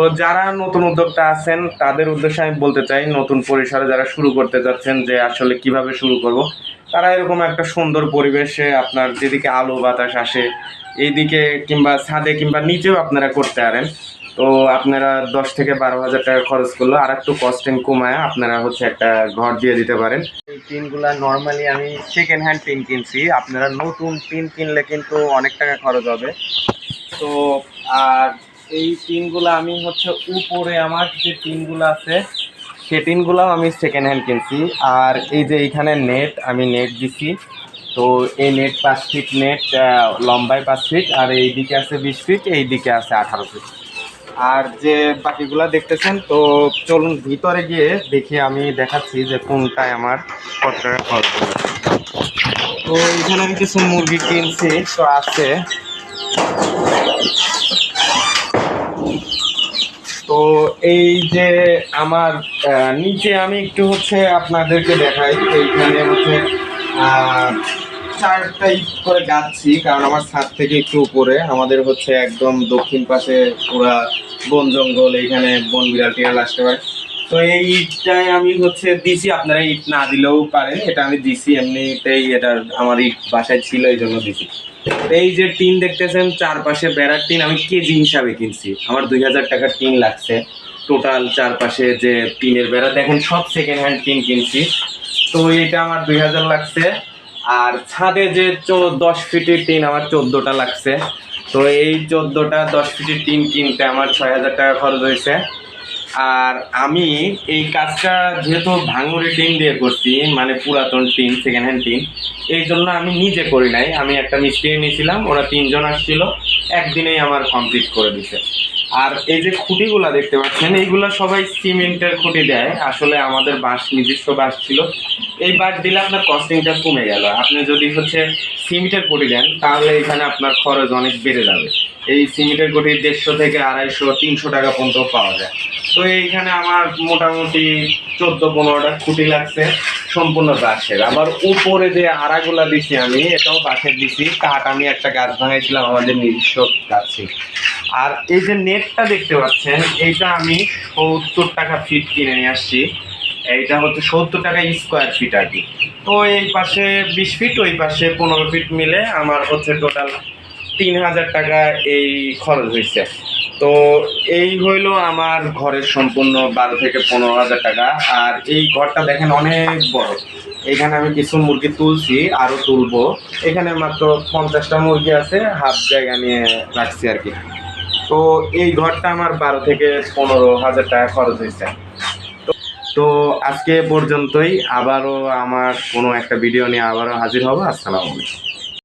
তো যারা নতুন উদ্যোক্তা আছেন, তাদের উদ্দেশ্যে আমি বলতে চাই, নতুন পরিসরে যারা শুরু করতে যাচ্ছেন যে আসলে কীভাবে শুরু করব, তারা এরকম একটা সুন্দর পরিবেশে আপনার যেদিকে আলো বাতাস আসে, এইদিকে কিংবা ছাদে কিংবা নিচেও আপনারা করতে পারেন। তো আপনারা দশ থেকে বারো হাজার টাকা খরচ করল আর একটু কস্টিং কমায় আপনারা হচ্ছে একটা ঘর দিয়ে দিতে পারেন। এই টিনগুলা নর্মালি আমি সেকেন্ড হ্যান্ড টিন কিনছি। আপনারা নতুন টিন কিনলে কিন্তু অনেক টাকা খরচ হবে। তো, আর এই টিনগুলো আমি হচ্ছে উপরে আমার যে টিনগুলো আছে সে টিনগুলো আমি সেকেন্ড হ্যান্ড কিনছি। আর এই যে এইখানে নেট আমি নেট দিছি। তো এই নেট পাঁচ ফিট নেট লম্বায় পাঁচ ফিট আর এই দিকে আছে বিশ ফিট এই দিকে আছে আঠারো ফিট আর যে বাকিগুলো দেখতেছেন, তো চলুন ভিতরে গিয়ে দেখি, আমি দেখাচ্ছি যে কোনটায় আমার খরচ তো এখানে আমি কিছু মুরগি কিনছি, তো আছে। এই যে আমার নিচে আমি একটু হচ্ছে আপনাদেরকে দেখাই। এইখানে হচ্ছে চার টাইপ করে গাচ্ছি, কারণ আমার ছাদ থেকে একটু উপরে। আমাদের হচ্ছে একদম দক্ষিণ পাশে পুরা বন জঙ্গল, এইখানে বন বিড়াল টিয়াল আসতে পারে। তো এই ইটটাই আমি হচ্ছে দিছি, আপনারা ইট না দিলেও পারেন, এটা আমি দিছি, এমনিতেই এটা আমার ইট বাসায় ছিল এই জন্য দিছি এই যে টিন দেখতেছেন, চারপাশে বেড়ার টিন, আমি কেজি হিসাবে কিনছি। আমার দুই হাজার টাকার টিন লাগছে। টোটাল চারপাশে যে টিনের বেড়া, দেখেন সব সেকেন্ড হ্যান্ড টিন কিনছি। তো এটা আমার দুই হাজার লাগছে। আর ছাদে যে দশ ফিটের টিন, আমার চোদ্দোটা লাগছে। তো এই চোদ্দোটা, দশ ফিটের টিন কিনতে আমার ছয় হাজার টাকা খরচ হয়েছে। আর আমি এই কাজটা যেহেতু ভাঙুরি টিম দিয়ে করছি মানে পুরাতন টিম সেকেন্ড হ্যান্ড টিম এই জন্য আমি নিজে করি নাই। আমি একটা মিস্ত্রি নিয়েছিলাম ওরা তিনজন আসছিল, একদিনেই আমার কমপ্লিট করে দিছে। আর এই যে খুঁটিগুলো দেখতে পাচ্ছেন, এইগুলো সবাই সিমেন্টের খুঁটি দেয়। আসলে আমাদের বাঁশ, নিজস্ব বাঁশ ছিল। এই বাঁশ দিলে আপনার কস্টিংটা কমে গেল। আপনি যদি হচ্ছে সিমেন্টের খুঁটি দেন, তাহলে এখানে আপনার খরচ অনেক বেড়ে যাবে। এই সিমেন্টের খুঁটি দেড়শো থেকে আড়াইশো, তিনশো টাকা পর্যন্ত পাওয়া যায়। তো এইখানে আমার মোটামুটি চোদ্দ পনেরোটা খুঁটি লাগছে, সম্পূর্ণ বাঁশের। আবার উপরে যে আড়াগুলা দিছি আমি, এটাও বাঁশের দিছি। কাঠ আমি একটা গাছ ভাঙাইছিলাম, আমাদের নিজস্ব গাছে। আর এই যে নেটটা দেখতে পাচ্ছেন, এইটা আমি সত্তর টাকা ফিট কিনে নিয়ে আসছি। এইটা হচ্ছে সত্তর টাকা স্কোয়ার ফিট আর কি। তো এই পাশে বিশ ফিট, ওই পাশে পনেরো ফিট মিলে আমার হচ্ছে টোটাল তিন হাজার টাকা এই খরচ হয়েছে তো এই হইল আমার ঘরের সম্পূর্ণ বারো থেকে পনেরো হাজার টাকা। আর এই ঘরটা দেখেন অনেক বড়। এখানে আমি কিছু মুরগি তুলছি আরও তুলবো। এখানে মাত্র পঞ্চাশটা মুরগি আছে, হাফ জায়গা নিয়ে রাখছি আর কি। তো এই ঘরটা আমার বারো থেকে পনেরো হাজার টাকা খরচ হয়েছে তো- আজকে পর্যন্তই। আবারও আমার কোনো একটা ভিডিও নিয়ে আবারও হাজির হব। আসসালামু আলাইকুম।